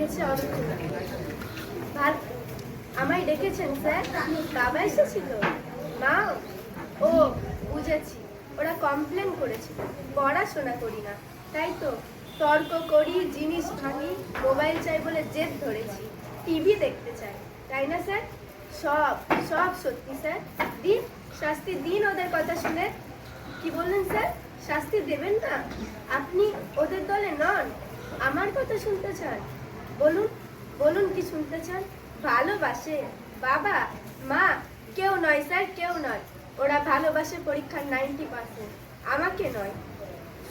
অরুণা ভালো আমায় ডেকেছেন, স্যার? বাবা এসেছিল? মা? ও, বুঝেছি। ওরা কমপ্লেন করেছিল। পড়াশোনা করি না। তাই তো, তর্ক করি, জিনিস ভাঙি মোবাইল চাই বলে জেদ ধরেছি। টিভি দেখতে চাই। তাই না, স্যার? সব সব সত্যি, স্যার। দিন শাস্তি দিন ওদের কথা শুনে। কি বললেন, স্যার? শাস্তি দেবেন না? আপনি ওদের দলে নন। আমার কথা শুনতে চান। বলুন বলুন কি শুনতে চান? ভালোবাসে। বাবা, মা, কেউ নয় স্যার, কেউ নয়। ওরা ভালোবাসে পরীক্ষার নাইনটি পার্সেন্ট আমাকে নয়।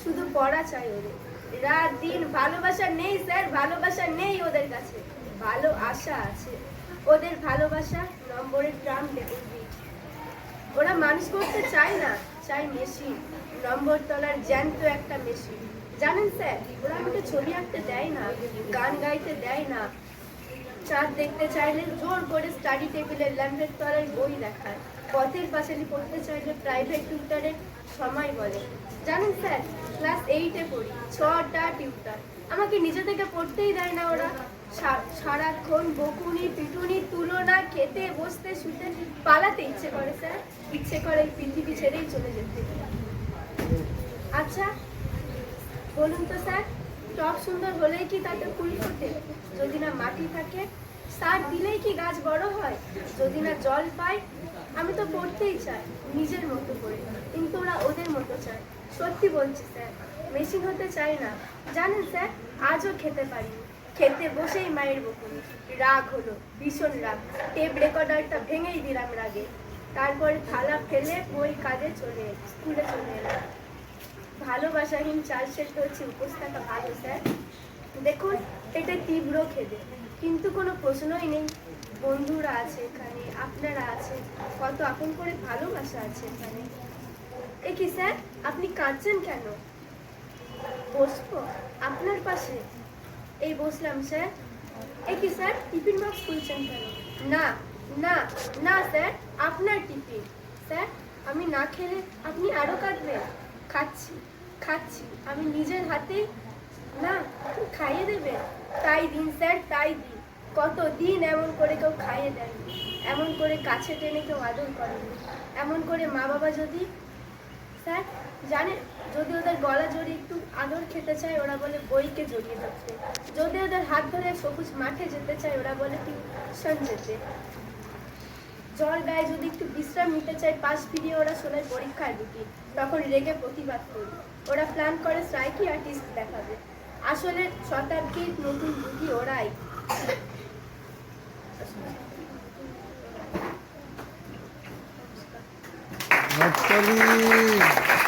শুধু পড়া চাই ওদের। রাত দিন ভালোবাসা নেই স্যার, ভালোবাসা নেই ওদের কাছে। ভালো আশা আছে। ওদের ভালোবাসা নম্বরের ট্রাম ডেপোজিট ওরা মানুষ করতে চায় না। চাই মেশিন। নম্বর তলার জ্যান্ত একটা মেশিন। জানেন স্যার, ওরা আমাকে ছবি আঁকতে দেয় না, গান গাইতে দেয় না। চাঁদ দেখতে চাইলে জোর করে স্টাডি টেবিলের ল্যাম্পের তলায় বই দেখায় পথের পাঁচালি পড়তে চাইলে প্রাইভেট টিউটারের সময় বলে। জানেন স্যার ক্লাস এইটে পড়ি, ছটা টিউটার আমাকে নিজে থেকে পড়তেই দেয় না ওরা। সারাক্ষণ বকুনি, পিটুনি, তুলনা, খেতে, বসতে, শুতে, পালাতে ইচ্ছে করে স্যার ইচ্ছে করে এই পৃথিবী ছেড়েই চলে যেতে। আচ্ছা বলুন তো স্যার টব সুন্দর হলেই কি তাতে ফুল ফোটে? যদি না মাটি থাকে সার দিলেই কি গাছ বড় হয়? যদি না জল পায় আমি তো পড়তেই চাই, নিজের মতো করে, কিন্তু ওরা ওদের মতো চায়। সত্যি বলছি, স্যার, মেশিন হতে চাই না। জানেন, স্যার, আজও খেতে পারিনি খেতে বসেই মায়ের বকুনি। রাগ হলো, ভীষণ রাগ। টেপ রেকর্ডারটা ভেঙেই দিলাম রাগে। তারপরে থালা ফেলে বই কাজে চলে, স্কুলে চলে এলাম। ভালোবাসাহীন চাল সেদ্ধ হচ্ছে উপোস থাকা ভালো, স্যার। দেখুন, এটা তীব্র খেদে কিন্তু কোনো প্রশ্নই নেই। বন্ধুরা আছে এখানে, আপনারা আছে। কত আপন করে ভালোবাসা আছে এখানে। এ কি স্যার, আপনি কাঁদছেন কেন? বসবো আপনার পাশে। এই বসলাম স্যার। এ কি স্যার, টিফিন বক্স খুলছেন কেন? না না না স্যার, আপনার টিফিন। স্যার, আমি না খেলে আপনি আরও কাঁদবেন। খাচ্ছি খাচ্ছি। আমি নিজের হাতে না, খাইয়ে দেবেন। তাই দিন স্যার, তাই দিন। কত দিন এমন করে কেউ খাইয়ে দেন এমন করে কাছে টেনে কেউ আদর করেন এমন করে মা বাবা যদি, স্যার, জানে, যদি ওদের গলা জড়িয়ে একটু আদর খেতে চায়, ওরা বলে বইকে জড়িয়ে ধরতে। যদি ওদের হাত ধরে সবুজ মাঠে যেতে চায়, ওরা বলে টিউশন যেতে। জল গায়ে যদি একটু বিশ্রাম নিতে চায়, পাশ ফিরিয়ে ওরা শোনায় পরীক্ষার রুটি তখন রেগে প্রতিবাদ করি। ওরা প্ল্যান করে স্ট্রাইকি আর্টিস্ট দেখাবে। আসলে শতাব্দীর নতুন বুদ্ধি ওরাই। お疲れ。